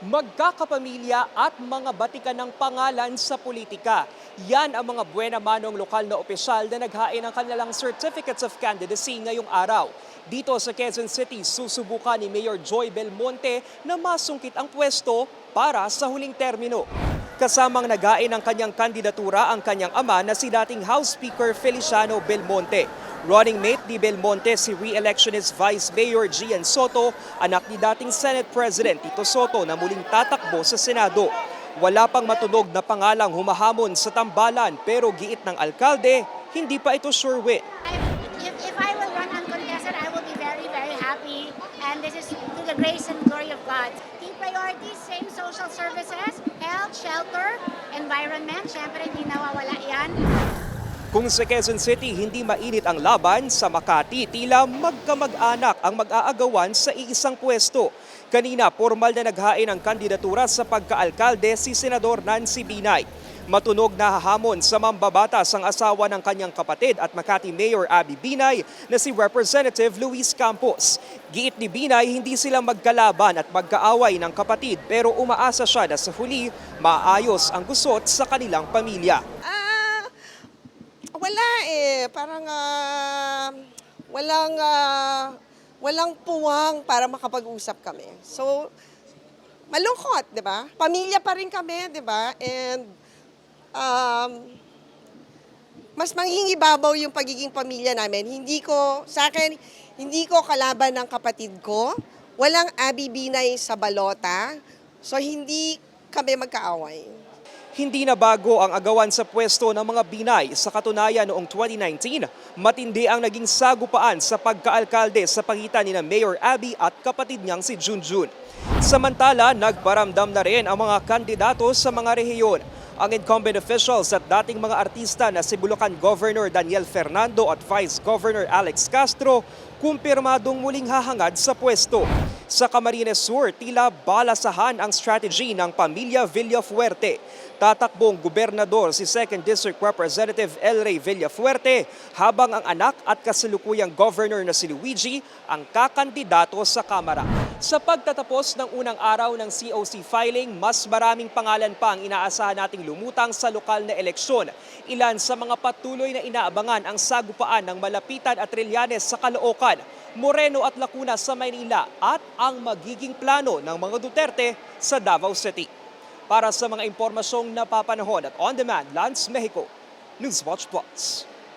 magkakapamilya at mga batikan ng pangalan sa politika. Yan ang mga buena manong lokal na opisyal na naghain ng kanilang certificates of candidacy ngayong araw. Dito sa Quezon City, susubukan ni Mayor Joy Belmonte na masungkit ang pwesto para sa huling termino. Kasamang nagain ng kanyang kandidatura ang kanyang ama na si dating House Speaker Feliciano Belmonte. Running mate ni Belmonte si re-electionist Vice Mayor Gian Soto, anak ni dating Senate President Tito Soto na muling tatakbo sa Senado. Wala pang matunog na pangalang humahamon sa tambalan pero giit ng alkalde, hindi pa ito sure win. If, if I will run uncontested, I will be very, very happy. And this is to the grace and glory of God. Key priorities, same social services, health, shelter, environment. Siyempre, hindi nawawala yan. Kung sa Quezon City hindi mainit ang laban, sa Makati tila magkamag-anak ang mag-aagawan sa iisang pwesto. Kanina, formal na naghain ng kandidatura sa pagkaalkalde si Senador Nancy Binay. Matunog na hahamon sa mambabatas ang asawa ng kanyang kapatid at Makati Mayor Abby Binay na si Representative Luis Campos. Giit ni Binay, hindi sila magkalaban at magkaaway ng kapatid pero umaasa siya na sa huli maayos ang gusot sa kanilang pamilya. Ah, wala eh. Parang ah, walang ah, walang puwang para makapag-usap kami. So, malungkot, 'di ba? Pamilya pa rin kami, 'di ba? And um, mas manghingibabaw yung pagiging pamilya namin. Hindi ko, sa akin, hindi ko kalaban ng kapatid ko. Walang Abby Binay sa balota. So, hindi kami magkaaway. Hindi na bago ang agawan sa pwesto ng mga Binay. Sa katunayan noong 2019, matindi ang naging sagupaan sa pagkaalkalde sa pagitan ni na Mayor Abby at kapatid niyang si Junjun. Samantala, nagparamdam na rin ang mga kandidato sa mga rehiyon. Ang incumbent officials at dating mga artista na si Bulacan Governor Daniel Fernando at Vice Governor Alex Castro, kumpirmadong muling hahangad sa pwesto. Sa Camarines Sur, tila balasahan ang strategy ng pamilya Villafuerte. Tatakbong gobernador si 2nd District Representative El Rey Villafuerte habang ang anak at kasalukuyang governor na si Luigi ang kakandidato sa Kamara. Sa pagtatapos ng unang araw ng COC filing, mas maraming pangalan pa ang inaasahan nating lumutang sa lokal na eleksyon. Ilan sa mga patuloy na inaabangan ang sagupaan ng Malapitan at Trillanes sa Caloocan, Moreno at Lacuna sa Maynila at ang magiging plano ng mga Duterte sa Davao City. Para sa mga impormasyong napapanahon at on-demand, Lance Mexico, Newswatch Plus.